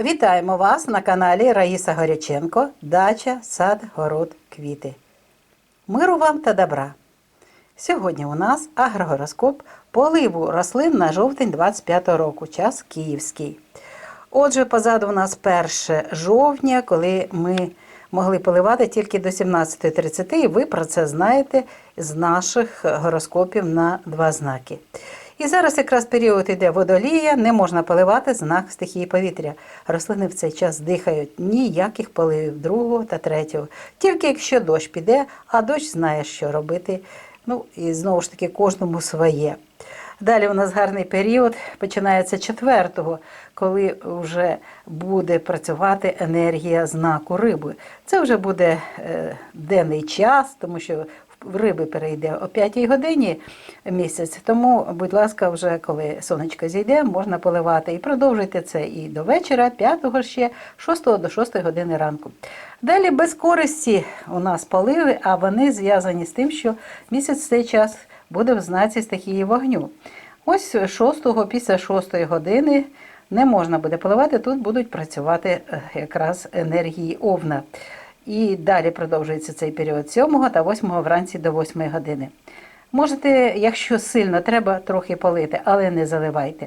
Вітаємо вас на каналі Раїса Горяченко Дача, сад, город, квіти. Миру вам та добра! Сьогодні у нас агрогороскоп поливу рослин на жовтень 25 року, час київський. Отже, позаду у нас 1 жовтня, коли ми могли поливати тільки до 17.30, і ви про це знаєте з наших гороскопів на два знаки. І зараз якраз період іде водолія, не можна поливати знак стихії повітря. Рослини в цей час дихають ніяких поливів другого та третього. Тільки якщо дощ піде, а дощ знає, що робити. Ну і знову ж таки кожному своє. Далі у нас гарний період починається 4-го, коли вже буде працювати енергія знаку риби. Це вже буде е, денний час, тому що в риби перейде о 5 годині місяць. Тому, будь ласка, вже коли сонечко зійде, можна поливати. І продовжуйте це і до вечора, 5-го ще, 6 до 6 години ранку. Далі без користі у нас поливи, а вони зв'язані з тим, що місяць в цей час буде в знаці стихії вогню. Ось 6 після 6 години не можна буде поливати, тут будуть працювати якраз енергії овна. І далі продовжується цей період 7 та 8 вранці до 8 години. Можете, якщо сильно треба, трохи полити, але не заливайте.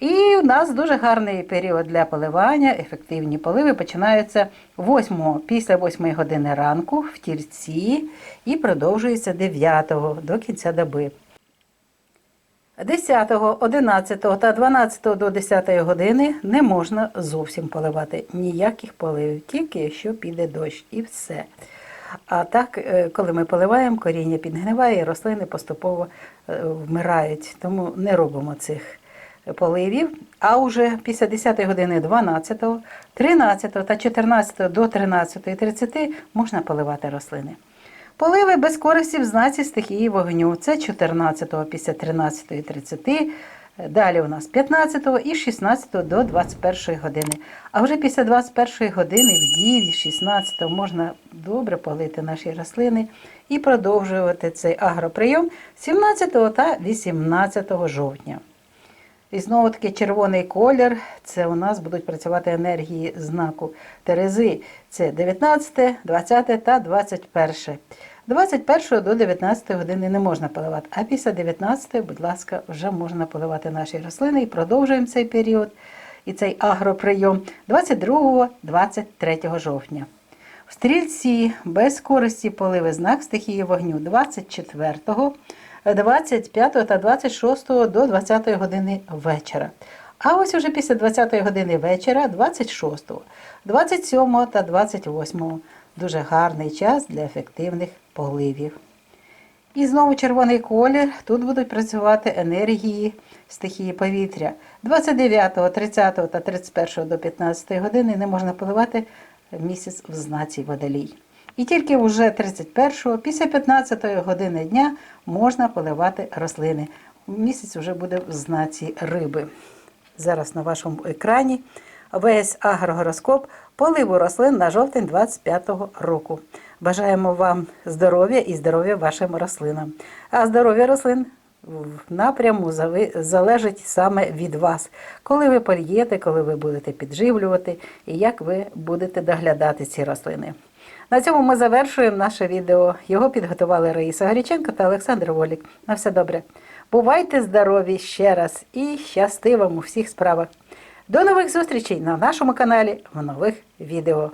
І у нас дуже гарний період для поливання, ефективні поливи починаються 8 після 8 години ранку в тільці і продовжуються 9 до кінця доби. 10, 11 та 12 до 10 години не можна зовсім поливати ніяких поливів, тільки якщо піде дощ і все. А так, е, коли ми поливаємо, коріння підгниває, і рослини поступово е, вмирають. Тому не робимо цих поливів. А вже після 10 години 12, 13 та 14 до 13.30 можна поливати рослини. Поливи без користі в знаці стихії вогню. Це 14 після 13.30. Далі у нас 15 і 16 до 21 години. А вже після 21 години в діві 16 можна добре полити наші рослини і продовжувати цей агроприйом 17 та 18 жовтня. І знову таки червоний колір це у нас будуть працювати енергії знаку Терези. Це 19, 20 та 21. 21 до 19 години не можна поливати, а після 19, будь ласка, вже можна поливати наші рослини і продовжуємо цей період і цей агроприйом 22-23 жовтня. В стрільці без користі поливи знак стихії вогню 24, 25 та 26 до 20 години вечора. А ось уже після 20 години вечора, 26, 27 та 28 дуже гарний час для ефективних поливів. І знову червоний колір. Тут будуть працювати енергії стихії повітря. 29, 30 та 31 до 15 години не можна поливати місяць в знаці водолій. І тільки вже 31, після 15-ї години дня можна поливати рослини. Місяць вже буде в знаці риби. Зараз на вашому екрані весь агрогороскоп поливу рослин на жовтень 25-го року. Бажаємо вам здоров'я і здоров'я вашим рослинам. А здоров'я рослин напряму залежить саме від вас, коли ви польєте, коли ви будете підживлювати і як ви будете доглядати ці рослини. На цьому ми завершуємо наше відео. Його підготували Раїса Горіченко та Олександр Волік. На все добре. Бувайте здорові ще раз і щасти вам у всіх справах. До нових зустрічей на нашому каналі в нових відео.